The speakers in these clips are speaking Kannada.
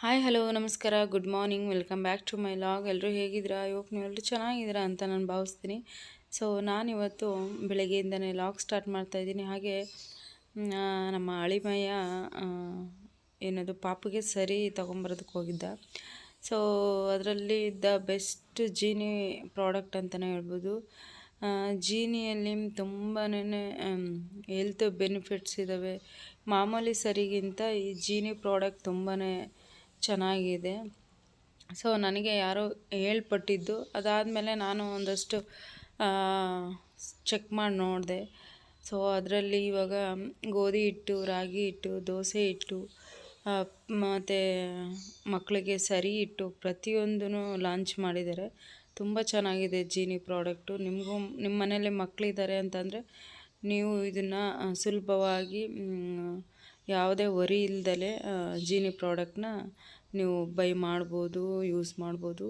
ಹಾಯ್ ಹಲೋ ನಮಸ್ಕಾರ good morning welcome back to my vlog ಎಲ್ಲರೂ ಹೇಗಿದ್ದೀರಾ? ನೀವು ಎಲ್ಲರೂ ಚೆನ್ನಾಗಿದ್ದೀರಾ ಅಂತ ನಾನು ಭಾವಿಸ್ತೀನಿ. ಸೊ ನಾನಿವತ್ತು ಬೆಳಗ್ಗೆಯಿಂದನೇ ಲಾಗ್ ಸ್ಟಾರ್ಟ್ ಮಾಡ್ತಾಯಿದ್ದೀನಿ ಹಾಗೆ ನಮ್ಮ ಅಳಿಮಯ್ಯ ಏನದು, ಪಾಪಿಗೆ ಸರಿ ತೊಗೊಂಬರೋದಕ್ಕೆ ಹೋಗಿದ್ದ. ಸೊ ಅದರಲ್ಲಿ ದ ಬೆಸ್ಟ್ ಜೀನಿ ಪ್ರಾಡಕ್ಟ್ ಅಂತಲೇ ಹೇಳ್ಬೋದು. ಜೀನಿಯಲ್ಲಿ ತುಂಬಾ ಹೆಲ್ತ್ ಬೆನಿಫಿಟ್ಸ್ ಇದ್ದಾವೆ ಮಾಮೂಲಿ ಸರಿಗಿಂತ ಈ ಜೀನಿ ಪ್ರಾಡಕ್ಟ್ ತುಂಬಾ ಚೆನ್ನಾಗಿದೆ. ಸೊ ನನಗೆ ಯಾರೋ ಹೇಳ್ಪಟ್ಟಿದ್ದು. ಅದಾದಮೇಲೆ ನಾನು ಒಂದಷ್ಟು ಚೆಕ್ ಮಾಡಿ ನೋಡಿದೆ. ಸೊ ಅದರಲ್ಲಿ ಇವಾಗ ಗೋಧಿ ಹಿಟ್ಟು, ರಾಗಿ ಹಿಟ್ಟು, ದೋಸೆ ಹಿಟ್ಟು ಮತ್ತು ಮಕ್ಕಳಿಗೆ ಸರಿ ಇಟ್ಟು ಪ್ರತಿಯೊಂದೂ ಲಾಂಚ್ ಮಾಡಿದ್ದಾರೆ. ತುಂಬ ಚೆನ್ನಾಗಿದೆ ಜೀನಿ ಪ್ರಾಡಕ್ಟು ನಿಮಗೂ ನಿಮ್ಮ ಮನೇಲಿ ಮಕ್ಕಳಿದ್ದಾರೆ ಅಂತಂದರೆ ನೀವು ಇದನ್ನು ಸುಲಭವಾಗಿ ಯಾವುದೇ ವರಿ ಇಲ್ದಲೆ ಜೀನಿ ಪ್ರಾಡಕ್ಟ್ನ ನೀವು ಬೈ ಮಾಡ್ಬೋದು, ಯೂಸ್ ಮಾಡ್ಬೋದು.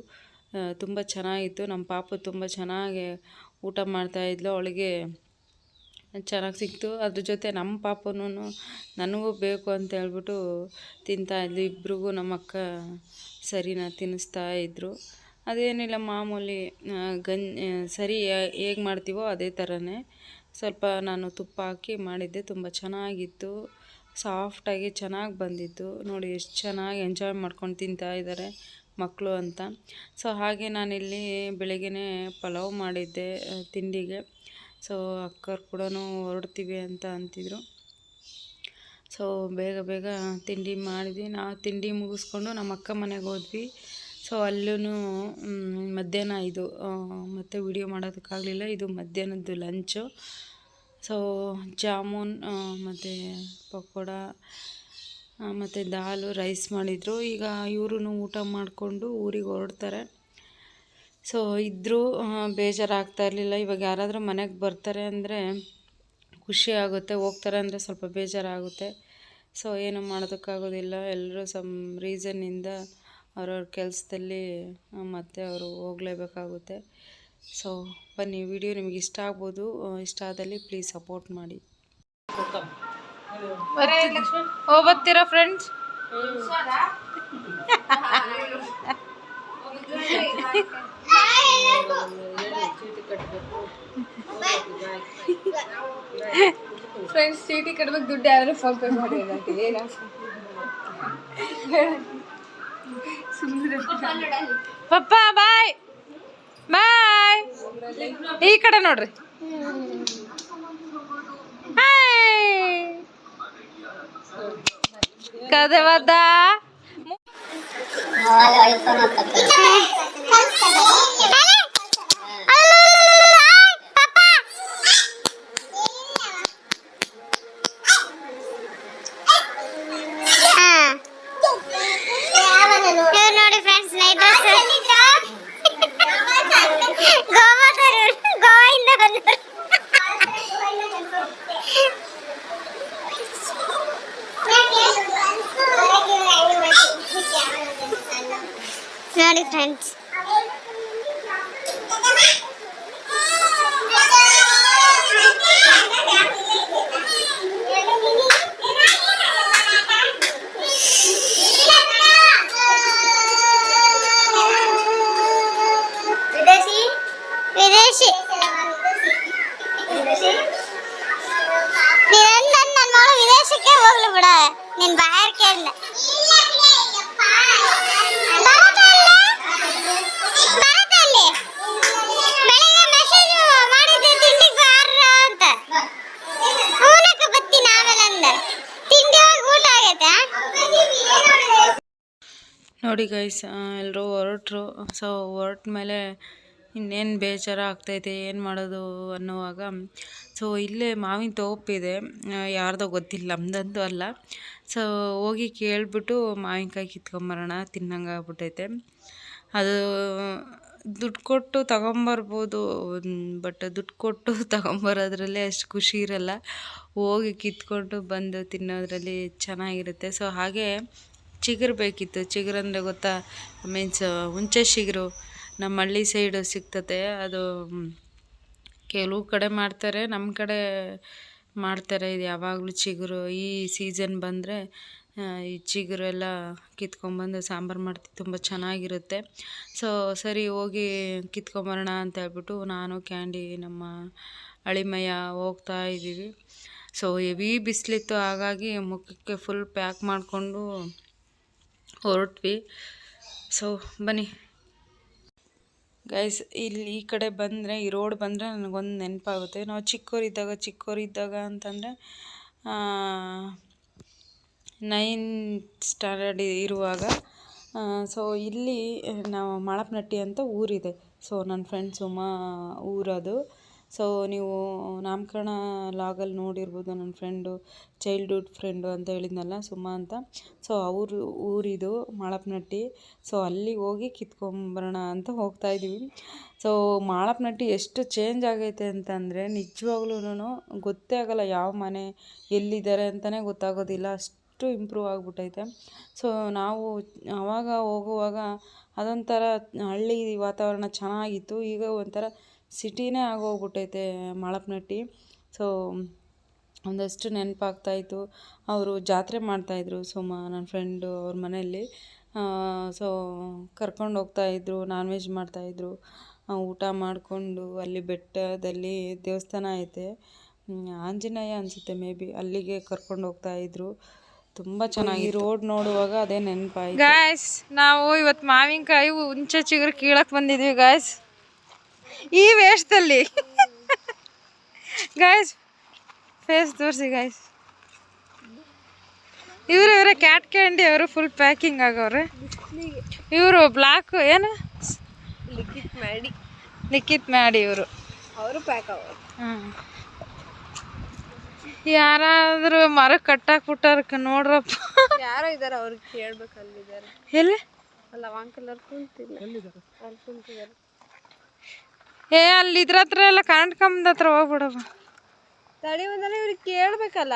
ತುಂಬ ಚೆನ್ನಾಗಿತ್ತು. ನಮ್ಮ ಪಾಪು ತುಂಬ ಚೆನ್ನಾಗಿ ಊಟ ಮಾಡ್ತಾಯಿದ್ಲು ಅವಳಿಗೆ ಚೆನ್ನಾಗಿ ಸಿಕ್ತು. ಅದ್ರ ಜೊತೆ ನಮ್ಮ ಪಾಪನೂ ನನಗೂ ಬೇಕು ಅಂತ ಹೇಳ್ಬಿಟ್ಟು ತಿಂತಾಯಿದ್ಲು ಇಬ್ರಿಗೂ ನಮ್ಮ ಅಕ್ಕ ಸರಿನ ತಿನ್ನಿಸ್ತಾ ಇದ್ದರು ಅದೇನಿಲ್ಲ, ಮಾಮೂಲಿ ಗಂಜ್ ಸರಿ ಹೇಗೆ ಮಾಡ್ತೀವೋ ಅದೇ ಥರನೇ ಸ್ವಲ್ಪ ನಾನು ತುಪ್ಪ ಹಾಕಿ ಮಾಡಿದ್ದೆ. ತುಂಬ ಚೆನ್ನಾಗಿತ್ತು. ಸಾಫ್ಟಾಗಿ ಚೆನ್ನಾಗಿ ಬಂದಿತ್ತು. ನೋಡಿ, ಎಷ್ಟು ಚೆನ್ನಾಗಿ ಎಂಜಾಯ್ ಮಾಡ್ಕೊಂಡು ತಿಂತಾ ಇದ್ದಾರೆ ಮಕ್ಕಳು ಅಂತ. ಸೊ ಹಾಗೆ ನಾನಿಲ್ಲಿ ಬೆಳಗ್ಗೆ ಪಲಾವ್ ಮಾಡಿದ್ದೆ ತಿಂಡಿಗೆ. ಸೊ ಅಕ್ಕರು ಕೂಡ ಹೊರಡ್ತೀವಿ ಅಂತ ಅಂತಿದ್ರು. ಸೊ ಬೇಗ ಬೇಗ ತಿಂಡಿ ಮಾಡಿದ್ವಿ. ನಾವು ತಿಂಡಿ ಮುಗಿಸ್ಕೊಂಡು ನಮ್ಮ ಅಕ್ಕ ಮನೆಗೆ ಹೋದ್ವಿ. ಸೊ ಅಲ್ಲೂ ಮಧ್ಯಾಹ್ನ ಇದು ಮತ್ತೆ ವಿಡಿಯೋ ಮಾಡೋದಕ್ಕಾಗಲಿಲ್ಲ. ಇದು ಮಧ್ಯಾಹ್ನದ್ದು ಲಂಚು ಸೊ ಜಾಮೂನ್ ಮತ್ತು ಪಕೋಡ ಮತ್ತು ದಾಲು ರೈಸ್ ಮಾಡಿದರು. ಈಗ ಇವರು ಊಟ ಮಾಡಿಕೊಂಡು ಊರಿಗೆ ಹೊರಡ್ತಾರೆ. ಸೊ ಇದ್ದರೂ ಬೇಜಾರಾಗ್ತಾ ಇರಲಿಲ್ಲ. ಇವಾಗ ಯಾರಾದರೂ ಮನೆಗೆ ಬರ್ತಾರೆ ಅಂದರೆ ಖುಷಿ ಆಗುತ್ತೆ. ಹೋಗ್ತಾರೆ ಅಂದರೆ ಸ್ವಲ್ಪ ಬೇಜಾರಾಗುತ್ತೆ. ಸೊ ಏನು ಮಾಡೋದಕ್ಕಾಗೋದಿಲ್ಲ. ಎಲ್ಲರೂ ಸಮ್ ರೀಸನ್ನಿಂದ ಅವ್ರವ್ರ ಕೆಲಸದಲ್ಲಿ ಮತ್ತೆ ಅವರು ಹೋಗಲೇಬೇಕಾಗುತ್ತೆ. ಸೊ ಬನ್ನಿ ವಿಡಿಯೋ ನಿಮಗೆ ಇಷ್ಟ ಆಗ್ಬೋದು ಇಷ್ಟ ಆದಲ್ಲಿ ಪ್ಲೀಸ್ ಸಪೋರ್ಟ್ ಮಾಡಿ. ಹೋಗ್ಬತ್ತೀರಾ ಫ್ರೆಂಡ್ಸ್ ಫ್ರೆಂಡ್ಸ್ ಚೀಟಿ ಕಟ್ಬೇಕು ದುಡ್ಡು ಯಾರು ಫೋನ್ ಪೇ ಮಾಡಿ ಏನ ಪಪ್ಪ ಬಾಯ್ ಬಾಯ್ ಈ ಕಡೆ ನೋಡ್ರಿ. ಹಾಯ್ ಕದವದ ನೋಡಿ ಗೈಸ್ ಎಲ್ಲರೂ ಹೊರಟ್ರು. ಸೊ ಹೊರಟ ಮೇಲೆ ಇನ್ನೇನು ಬೇಜಾರು ಆಗ್ತೈತೆ ಏನು ಮಾಡೋದು ಅನ್ನುವಾಗ ಸೊ ಇಲ್ಲೇ ಮಾವಿನ ತೋಪಿದೆ ಯಾರ್ದೋ ಗೊತ್ತಿಲ್ಲ, ನಮ್ದಂತೂ ಅಲ್ಲ. ಸೊ ಹೋಗಿ ಕೇಳಿಬಿಟ್ಟು ಮಾವಿನಕಾಯಿ ಕಿತ್ಕೊಂಬರೋಣ, ತಿನ್ನಂಗೆ ಆಗ್ಬಿಟ್ಟೈತೆ ಅದು, ದುಡ್ಡು ಕೊಟ್ಟು ತಗೊಂಬರ್ಬೋದು ಬಟ್ ದುಡ್ಡು ಕೊಟ್ಟು ತಗೊಂಬರೋದ್ರಲ್ಲಿ ಅಷ್ಟು ಖುಷಿ ಇರಲ್ಲ. ಹೋಗಿ ಕಿತ್ಕೊಂಡು ಬಂದು ತಿನ್ನೋದ್ರಲ್ಲಿ ಚೆನ್ನಾಗಿರುತ್ತೆ. ಸೊ ಹಾಗೆ ಚಿಗುರು ಬೇಕಿತ್ತು. ಚಿಗುರು ಅಂದರೆ ಗೊತ್ತಾ? ಮೀನ್ಸ್ ಹುಂಚೆ ಚಿಗುರು. ನಮ್ಮ ಹಳ್ಳಿ ಸೈಡು ಸಿಗ್ತತೆ. ಅದು ಕೆಲವು ಕಡೆ ಮಾಡ್ತಾರೆ ನಮ್ಮ ಕಡೆ ಮಾಡ್ತಾರೆ. ಇದು ಯಾವಾಗಲೂ ಚಿಗುರು. ಈ ಸೀಸನ್ ಬಂದರೆ ಈ ಚಿಗುರು ಎಲ್ಲ ಕಿತ್ಕೊಂಡ್ಬಂದು ಸಾಂಬಾರು ಮಾಡ್ತೀವಿ ತುಂಬ ಚೆನ್ನಾಗಿರುತ್ತೆ. ಸೊ ಸರಿ, ಹೋಗಿ ಕಿತ್ಕೊಂಬರೋಣ ಅಂತ ಹೇಳ್ಬಿಟ್ಟು ನಾನು ಕ್ಯಾಂಡಿ ನಮ್ಮ ಅಳಿಮಯ್ಯ ಹೋಗ್ತಾ ಇದ್ದೀವಿ. ಸೊ ಹೆವಿ ಬಿಸಿಲಿತ್ತು, ಹಾಗಾಗಿ ಮುಖಕ್ಕೆ ಫುಲ್ ಪ್ಯಾಕ್ ಮಾಡಿಕೊಂಡು ಹೊರಟ್ವಿ. ಸೊ ಬನ್ನಿ. ಗೈಸ್ ಇಲ್ಲಿ ಈ ಕಡೆ ಬಂದರೆ, ಈ ರೋಡ್ ಬಂದರೆ ನನಗೊಂದು ನೆನಪಾಗುತ್ತೆ. ನಾವು ಚಿಕ್ಕವರಿದ್ದಾಗ ಚಿಕ್ಕವರಿದ್ದಾಗ ಅಂತಂದರೆ ನೈನ್ ಸ್ಟ್ಯಾಂಡರ್ಡ್ ಇರುವಾಗ ಸೊ ಇಲ್ಲಿ ನಾವು ಮಾಳಪ್ಪನಟ್ಟಿ ಅಂತ ಊರಿದೆ. ಸೊ ನನ್ನ ಫ್ರೆಂಡ್ ಸುಮಾ ಊರದು. ಸೊ ನೀವು ನಾಮಕರಣ ಲಾಗಲ್ಲಿ ನೋಡಿರ್ಬೋದು ನನ್ನ ಫ್ರೆಂಡು ಚೈಲ್ಡ್ಹುಡ್ ಫ್ರೆಂಡು ಅಂತ ಹೇಳಿದ್ನಲ್ಲ ಸುಮ್ಮ ಅಂತ. ಸೊ ಅವರು ಊರಿದು ಮಾಳಪ್ಪನಟ್ಟಿ ಸೊ ಅಲ್ಲಿ ಹೋಗಿ ಕಿತ್ಕೊಂಬರೋಣ ಅಂತ ಹೋಗ್ತಾ ಇದ್ದೀವಿ. ಸೊ ಮಾಳಪ್ಪನಟ್ಟಿ ಎಷ್ಟು ಚೇಂಜ್ ಆಗೈತೆ ಅಂತಂದರೆ ನಿಜವಾಗ್ಲೂ ಗೊತ್ತೇ ಆಗಲ್ಲ ಯಾವ ಮನೆ ಎಲ್ಲಿದ್ದಾರೆ ಅಂತಲೇ ಗೊತ್ತಾಗೋದಿಲ್ಲ. ಅಷ್ಟು ಇಂಪ್ರೂವ್ ಆಗಿಬಿಟ್ಟೈತೆ ಸೊ ನಾವು ಆವಾಗ ಹೋಗುವಾಗ ಅದೊಂಥರ ಹಳ್ಳಿ ವಾತಾವರಣ ಚೆನ್ನಾಗಿತ್ತು. ಈಗ ಒಂಥರ ಸಿಟಿನೇ ಆಗೋಗ್ಬಿಟ್ಟೈತೆ ಮಾಳಪ್ಪನಟ್ಟಿ ಸೊ ಒಂದಷ್ಟು ನೆನಪಾಗ್ತಾಯಿತ್ತು. ಅವರು ಜಾತ್ರೆ ಮಾಡ್ತಾಯಿದ್ರು. ಸುಮ ನನ್ನ ಫ್ರೆಂಡು ಅವ್ರ ಮನೆಯಲ್ಲಿ. ಸೊ ಕರ್ಕೊಂಡು ಹೋಗ್ತಾಯಿದ್ರು ನಾನ್ ವೆಜ್ ಮಾಡ್ತಾಯಿದ್ರು ಊಟ ಮಾಡಿಕೊಂಡು ಅಲ್ಲಿ ಬೆಟ್ಟದಲ್ಲಿ ದೇವಸ್ಥಾನ ಐತೆ. ಆಂಜನೇಯ ಅನಿಸುತ್ತೆ ಮೇ ಬಿ. ಅಲ್ಲಿಗೆ ಕರ್ಕೊಂಡು ಹೋಗ್ತಾಯಿದ್ರು. ತುಂಬ ಚೆನ್ನಾಗಿ ರೋಡ್ ನೋಡುವಾಗ ಅದೇ ನೆನಪಾಯ್ತು. ಗಾಯ್ಸ್ ನಾವು ಇವತ್ತು ಮಾವಿನಕಾಯಿ ಹುಂಚೆ ಚಿಗುರು ಕೀಳಕ್ಕೆ ಬಂದಿದ್ವಿ ಗಾಯ್ಸ್ ಈ ವೇಷದಲ್ಲಿ. ಗಾಯ್ಸ್ ಫೇಸ್ ತೋರಿಸಿ ಗಾಯ್ಸ್ ಇವರು ಇವರೇ ಕ್ಯಾಟ್ ಕ್ಯಾಂಡಿ ಅವರು ಫುಲ್ ಪ್ಯಾಕಿಂಗ್ ಆಗವ್ರೆ. ಇವರು ಬ್ಲಾಕ್ ಏನು? ಲಿಖಿತ್ ಮಾಡಿ ಲಿಖಿತ್ ಮಾಡಿ ಇವರು. ಅವರು ಪ್ಯಾಕ್ ಆಗೋರು ಹ್ಞೂ ಯಾರಾದರೂ ಮರ ಕಟ್ಟಾಕ್ಬಿಟ್ಟಾರಕ್ಕೆ ನೋಡ್ರಪ್ಪ. ಯಾರೋ ಇದ್ದಾರೆ ಅವ್ರಿಗೆ ಕೇಳ್ಬೇಕು ಅಲ್ಲಿದ್ದಾರೆ. ಎಲ್ಲಿ? ಅಲ್ಲ ವಾಂಕಲ್ ಅವ್ರು ಕುಂತಿಲ್ಲ. ಅಲ್ಲಿ ಕುಂತಿದ್ದಾರೆ. ಏ ಅಲ್ಲಿ ಇದ್ರ ಹತ್ರ ಎಲ್ಲ ಕರೆಂಟ್ ಕಂಬದ ಹತ್ರ ಹೋಗ್ಬಿಡಪ್ಪ ತಡಿ ಒಂದಲ್ಲ ಇವ್ರಿಗೆ ಕೇಳ್ಬೇಕಲ್ಲ.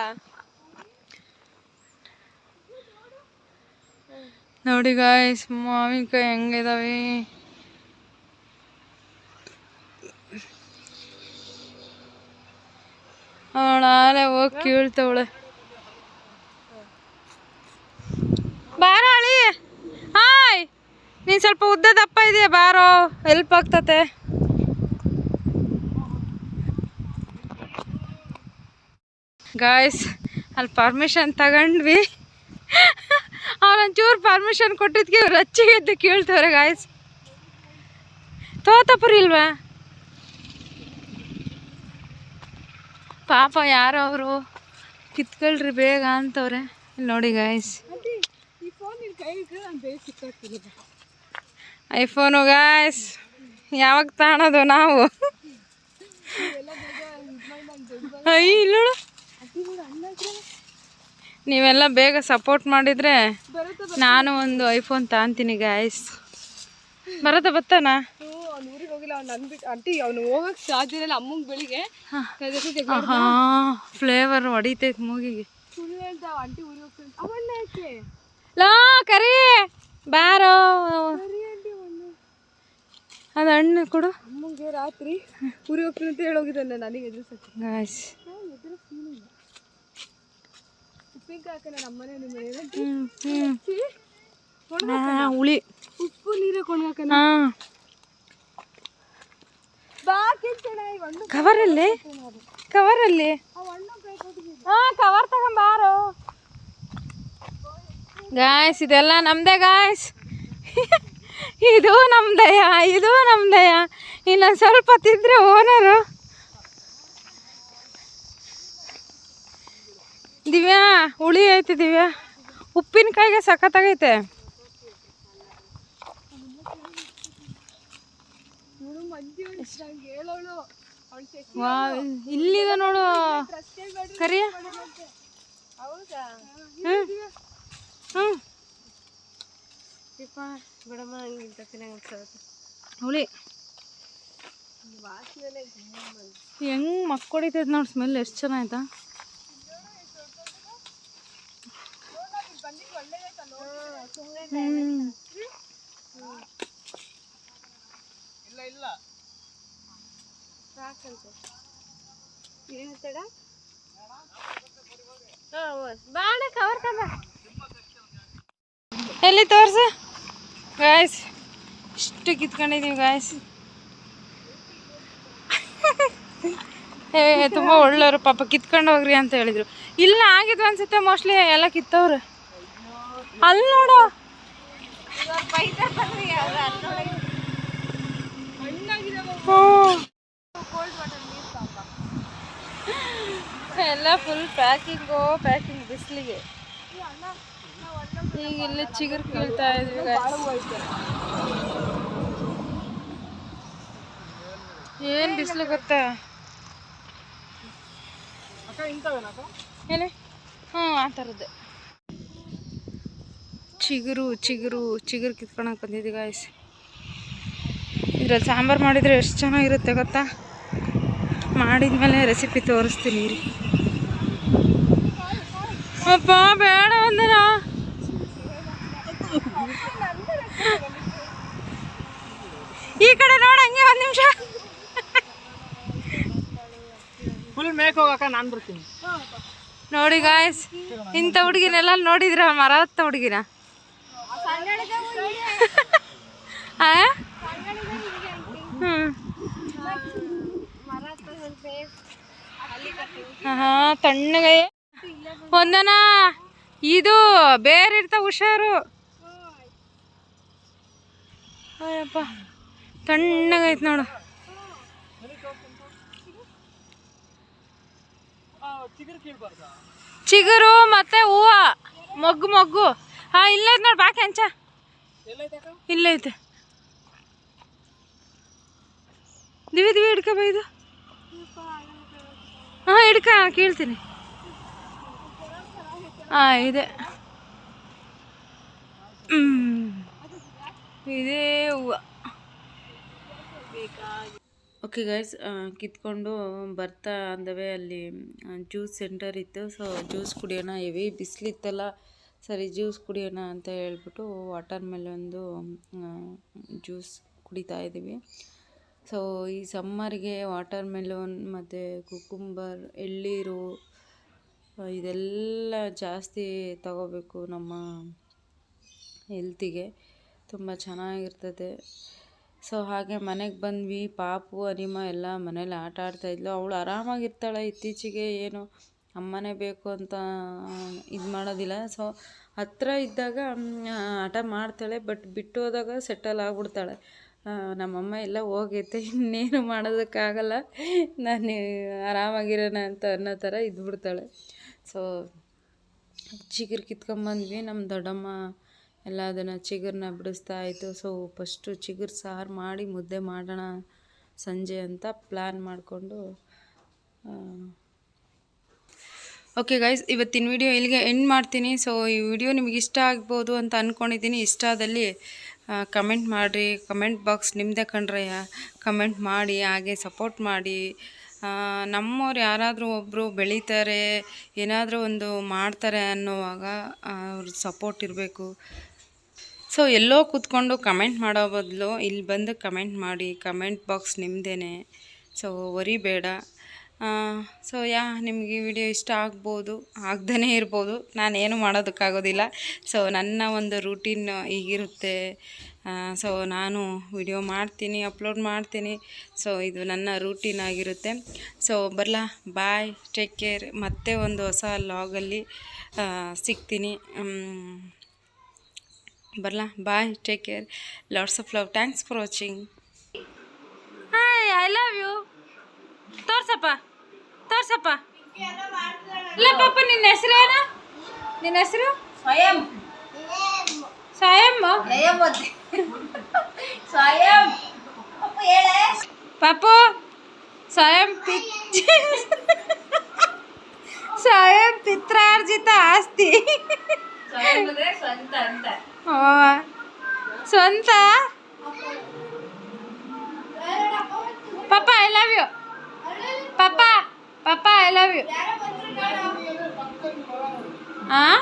ನೋಡಿ ಗಾಯ್ಸ್ ಮಾವಿನಕಾಯಿ ಹೆಂಗಿದಾವೆ. ಅವಳಾಲೆ ಹೋಗಿ ಕೀಳ್ತವಳೆ. ಬಾರ ಅಳಿ. ಹಾಯ್ ನೀನು ಸ್ವಲ್ಪ ಉದ್ದ ದಪ್ಪ ಇದೆಯಾ ಬಾರೋ. ಹೆಲ್ಪ್ ಆಗ್ತತೆ. ಗಾಯ್ಸ್ ಅಲ್ಲಿ ಪರ್ಮಿಷನ್ ತಗೊಂಡ್ವಿ. ಅವ್ರೊಂಚೂರು ಪರ್ಮಿಷನ್ ಕೊಟ್ಟಿದ್ಕೆ ಇವ್ರು ರಚ್ಚಿಗೆ ಎದ್ದು ಕೇಳ್ತವ್ರೆ ಗಾಯ್ಸ್ ತೋತಪುರಿ ಇಲ್ವಾ? ಪಾಪ ಯಾರೋ ಅವರು ಕಿತ್ಕೊಳ್ರಿ ಬೇಗ ಅಂತವ್ರೆ. ಇಲ್ಲಿ ನೋಡಿ ಗಾಯ್ಸ್ ಐಫೋನು ಗಾಯ್ಸ್ ಯಾವಾಗ ತಾಣೋದು ನಾವು? ಅಯ್ಯ ಇಲ್ಲ. ನೀವೆಲ್ಲ ಬೇಗ ಸಪೋರ್ಟ್ ಮಾಡಿದ್ರೆ ನಾನು ಒಂದು ಐಫೋನ್ ತಾಂತೀನಿ ಗಾಯ್ಸ್ ಬರತ್ತ ಬತ್ತಾನ? ಅವ್ನು ಊರಿಗೆ ಹೋಗಿಲ್ಲ ಅವ್ನು ಅಂದ್ಬಿಟ್ಟು ಅಂಟಿ ಅವ್ನು ಹೋಗಕ್ ಸಾಧ್ಯ ಅಮ್ಮಂಗ್ ಬೆಳಿಗ್ಗೆ. ಹಾ. ಫ್ಲೇವರ್ ಹೊಡಿತೈತೆ ಮೂಗಿಗೆ. ಸುಳ್ಳು ಹೇಳ್ದ ಅಂಟಿ ಊರಿಗೆ ಹೋಗ್ತಾನೆ ಅವಣ್ಣ ಯಾಕೆ? ಲಾ ಕರಿ! ಬಾರೋ. ಅದು ಹಣ್ಣು ಕೊಡು. ಅಮ್ಮಂಗೆ ರಾತ್ರಿ ಊರಿಗೆ ಹೋಗ್ತೀನಿ ಅಂತ ಹೇಳೋಗಿದ್ದಾನೆ ನನಗೆ ಎದುರಿಸಕ್ಕೆ. ಗಾಯ್ಸ್ ಉಪ್ಪಿನಕಾಯಿ ಹಾಕ ನಮ್ಮ ಮನೆ ನಿಮ್ಮ ಮನೆ ಹ್ಮ್ ಹ್ಮ್ ಹಾ, ಹುಳಿ. ಉಪ್ಪು ನೀರೇ ಕವರಲ್ಲಿ? ಕವರಲ್ಲಿ? ಹಾ ಕವರ್ ತಗೊಂಬಾರು ಗಾಯ್ಸ್ ಇದೆಲ್ಲ ನಮ್ದೇ ಗಾಯ್ಸ್ ಇದು ನಮ್ದಯ್ಯ ಇದು ನಮ್ದಯ್ಯ ಇನ್ನೊಂದು ಸ್ವಲ್ಪ ತಿಂದ್ರೆ ಓನರು ದಿವ್ಯಾ, ಹುಳಿ ಐತಿ ದಿವ್ಯಾ. ಉಪ್ಪಿನಕಾಯಿಗೆ ಸಖತ್ತಾಗೈತೆ. ಇಲ್ಲಿದೆ ನೋಡು. ಕರಿಯ ಹುಳಿ. ಹೆಂಗ್ ಮಕ್ಕಳಿತೈತೆ ನೋಡಿ ಸ್ಮೆಲ್ ಎಷ್ಟು ಚೆನ್ನಾಯ್ತಾ ತಡ ಹಾಂ ಬಾಣ ಕವರ್ ಎಲ್ಲಿ ತೋರ್ಸು? ಗಾಯ್ಸ್ ಇಷ್ಟು ಕಿತ್ಕೊಂಡಿದೀವಿ ಗಾಯ್ಸ್ ಏ, ತುಂಬ ಒಳ್ಳೆಯವರು ಪಾಪ, ಕಿತ್ಕೊಂಡು ಹೋಗ್ರಿ ಅಂತ ಹೇಳಿದ್ರು. ಇಲ್ಲ, ಆಗಿದ್ವು ಅನ್ಸುತ್ತೆ ಮೋಸ್ಟ್ಲಿ ಎಲ್ಲ ಕಿತ್ತವ್ರು. ಅಲ್ಲಿ ನೋಡು. ಎಲ್ಲ ಫುಲ್ ಪ್ಯಾಕಿಂಗು ಪ್ಯಾಕಿಂಗ್ ಬಿಸಿಲಿಗೆ. ಈಗ ಇಲ್ಲಿ ಚಿಗುರು ಕೀಳ್ತಾ ಇದ್ವಿ ಏನು ಬಿಸಿಲು ಗೊತ್ತಾ? ಹೇಳಿ. ಹ್ಞೂ ಆ ಥರದ್ದು ಚಿಗುರು ಚಿಗುರು ಚಿಗುರು ಕಿತ್ಕೊಳಕ್ಕೆ ಬಂದಿದ್ದೀವಿ ಗಾಯ್ಸ್ ಇದ್ರಲ್ಲಿ ಸಾಂಬಾರು ಮಾಡಿದರೆ ಎಷ್ಟು ಚೆನ್ನಾಗಿರುತ್ತೆ ಗೊತ್ತಾ? ಮಾಡಿದ್ಮೇಲೆ ರೆಸಿಪಿ ತೋರಿಸ್ತೀನಿ ರೀ ಅಪ್ಪ ಬೇಡ ಅಂದ್ರ ಈ ಕಡೆ ನೋಡ ಹಂಗೆ ಒಂದು ನಿಮಿಷ. ಫುಲ್ ಮೇಕ್ ಹೋಗಕ್ಕ ನಾನು ಬರ್ತೀನಿ. ನೋಡಿ ಗಾಯ್ಸ್ ಇಂಥ ಹುಡುಗಿನೆಲ್ಲ ನೋಡಿದ್ರ ಮರ ಹತ್ತ ಹುಡುಗಿನ ಆ? ಹ್ಮ್ ಹಾ ತಣ್ಣಗೆ. ಒಂದನ, ಇದು ಬೇರೆ ಇರ್ತಾವ ಹುಷಾರು. ಅಯ್ಯಪ್ಪ ತಣ್ಣಗೈತೆ ನೋಡು. ಚಿಗುರು ಮತ್ತೆ ಹೂವ. ಮೊಗ್ಗು ಮೊಗ್ಗು. ಹಾ ಇಲ್ಲೈತೆ ನೋಡಿ, ಬಾಕಿ ಹಂಚ ಇಲ್ಲೈತೆ. ದಿವಿ ದಿವಿ ಹಿಡ್ಕ ಬೈದು ಹಾಂ, ಹಿಡ್ಕ, ಕೇಳ್ತೀನಿ. ಹಾಂ ಇದೆ. ಇದೇ ಓಕೆ ಗೈಸ್ ಕಿತ್ಕೊಂಡು ಬರ್ತಾ ಅಂದವೇ ಅಲ್ಲಿ ಜ್ಯೂಸ್ ಸೆಂಟರ್ ಇತ್ತು. ಸೊ ಜ್ಯೂಸ್ ಕುಡಿಯೋಣ ಇವಿ ಬಿಸಿಲಿತ್ತಲ್ಲ ಸರಿ ಜ್ಯೂಸ್ ಕುಡಿಯೋಣ ಅಂತ ಹೇಳ್ಬಿಟ್ಟು ವಾಟರ್ ಮೆಲನ್ದು ಜ್ಯೂಸ್ ಕುಡಿತಾ ಇದ್ದೀವಿ. ಸೊ ಈ ಸಮ್ಮರ್ಗೆ ವಾಟರ್ ಮೆಲೋನ್ ಮತ್ತು ಕುಕುಂಬರ್ ಎಳ್ಳೀರು ಇದೆಲ್ಲ ಜಾಸ್ತಿ ತಗೋಬೇಕು ನಮ್ಮ ಹೆಲ್ತಿಗೆ. ತುಂಬ ಚೆನ್ನಾಗಿರ್ತದೆ. ಸೊ ಹಾಗೆ ಮನೆಗೆ ಬಂದ್ವಿ. ಪಾಪು, ಅನಿಮ ಎಲ್ಲ ಮನೇಲಿ ಆಟ ಆಡ್ತಾಯಿದ್ಲು ಅವಳು ಆರಾಮಾಗಿರ್ತಾಳೆ ಇತ್ತೀಚೆಗೆ ಏನು ಅಮ್ಮನೇ ಬೇಕು ಅಂತ ಇದು ಮಾಡೋದಿಲ್ಲ. ಸೊ ಹತ್ತಿರ ಇದ್ದಾಗ ಆಟ ಮಾಡ್ತಾಳೆ. ಬಟ್ ಬಿಟ್ಟು ಹೋದಾಗ ಸೆಟಲ್ ಆಗ್ಬಿಡ್ತಾಳೆ. ನಮ್ಮಮ್ಮ ಎಲ್ಲ ಹೋಗೈತೆ, ಇನ್ನೇನು ಮಾಡೋದಕ್ಕಾಗಲ್ಲ. ನಾನು ಆರಾಮಾಗಿರೋಣ ಅಂತ ಅನ್ನೋ ಥರ ಇದ್ಬಿಡ್ತಾಳೆ. ಸೊ ಚಿಗುರು ಕಿತ್ಕೊಂಬಂದ್ವಿ ನಮ್ಮ ದೊಡ್ಡಮ್ಮ ಎಲ್ಲ ಅದನ್ನು ಚಿಗುರನ್ನ ಬಿಡಿಸ್ತಾ ಇತ್ತು. ಸೊ ಫಸ್ಟು ಚಿಗುರು ಸಾರು ಮಾಡಿ ಮುದ್ದೆ ಮಾಡೋಣ ಸಂಜೆ ಅಂತ ಪ್ಲ್ಯಾನ್ ಮಾಡಿಕೊಂಡು ಓಕೆ ಗೈಸ್ ಇವತ್ತಿನ ವಿಡಿಯೋ ಇಲ್ಲಿಗೆ ಎಂಡ್ ಮಾಡ್ತೀನಿ. ಸೊ ಈ ವಿಡಿಯೋ ನಿಮಗೆ ಇಷ್ಟ ಆಗ್ಬೋದು ಅಂತ ಅಂದ್ಕೊಂಡಿದ್ದೀನಿ ಇಷ್ಟ ಆದಲ್ಲಿ ಕಮೆಂಟ್ ಮಾಡಿರಿ ಕಮೆಂಟ್ ಬಾಕ್ಸ್ ನಿಮ್ಮದೇ ಕಂಡ್ರಯ್ಯ ಕಮೆಂಟ್ ಮಾಡಿ, ಹಾಗೆ ಸಪೋರ್ಟ್ ಮಾಡಿ. ನಮ್ಮವ್ರು ಯಾರಾದರೂ ಒಬ್ಬರು ಬೆಳೀತಾರೆ, ಏನಾದರೂ ಒಂದು ಮಾಡ್ತಾರೆ ಅನ್ನೋವಾಗ ಅವ್ರ ಸಪೋರ್ಟ್ ಇರಬೇಕು. ಸೊ ಎಲ್ಲೋ ಕೂತ್ಕೊಂಡು ಕಮೆಂಟ್ ಮಾಡೋ ಬದಲು, ಇಲ್ಲಿ ಬಂದು ಕಮೆಂಟ್ ಮಾಡಿ ಕಮೆಂಟ್ ಬಾಕ್ಸ್ ನಿಮ್ಮದೇ ಸೊ ವರಿ ಬೇಡ ಸೊ ಯಾ, ನಿಮಗೆ ವಿಡಿಯೋ ಇಷ್ಟ ಆಗ್ಬೋದು ಆಗ್ದೇ ಇರ್ಬೋದು. ನಾನೇನು ಮಾಡೋದಕ್ಕಾಗೋದಿಲ್ಲ. ಸೊ ನನ್ನ ಒಂದು ರೂಟೀನ್ ಹೀಗಿರುತ್ತೆ. ಸೊ ನಾನು ವಿಡಿಯೋ ಮಾಡ್ತೀನಿ ಅಪ್ಲೋಡ್ ಮಾಡ್ತೀನಿ. ಸೊ ಇದು ನನ್ನ ರೂಟೀನ್ ಆಗಿರುತ್ತೆ. ಸೊ ಬರಲಾ ಬಾಯ್ ಟೇಕ್ ಕೇರ್ ಮತ್ತೆ ಒಂದು ಹೊಸ ಲಾಗಲ್ಲಿ ಸಿಗ್ತೀನಿ. ಬರಲಾ bye take care lots of love thanks for watching hi I love you ತೋರ್ಸಪ್ಪ. ತೋರ್ಸಪ್ಪ. ಇಲ್ಲ ಪಾಪ ನಿನ್ನ ಹೆಸರು ಏನು? ನಿನ್ನ ಹೆಸರು? ಸ್ವಯಂ. ಸ್ವಯಂ ಪಾಪು ಸ್ವಯಂ ಸ್ವಯಂ ಪಿತ್ರಾರ್ಜಿತ ಆಸ್ತಿ. ಸ್ವಂತ ಪಾಪ ಐ ಲವ್ ಯು ಪಾಪ ಪಾಪ ಐ ಲವ್ ಯು ಹಾಂ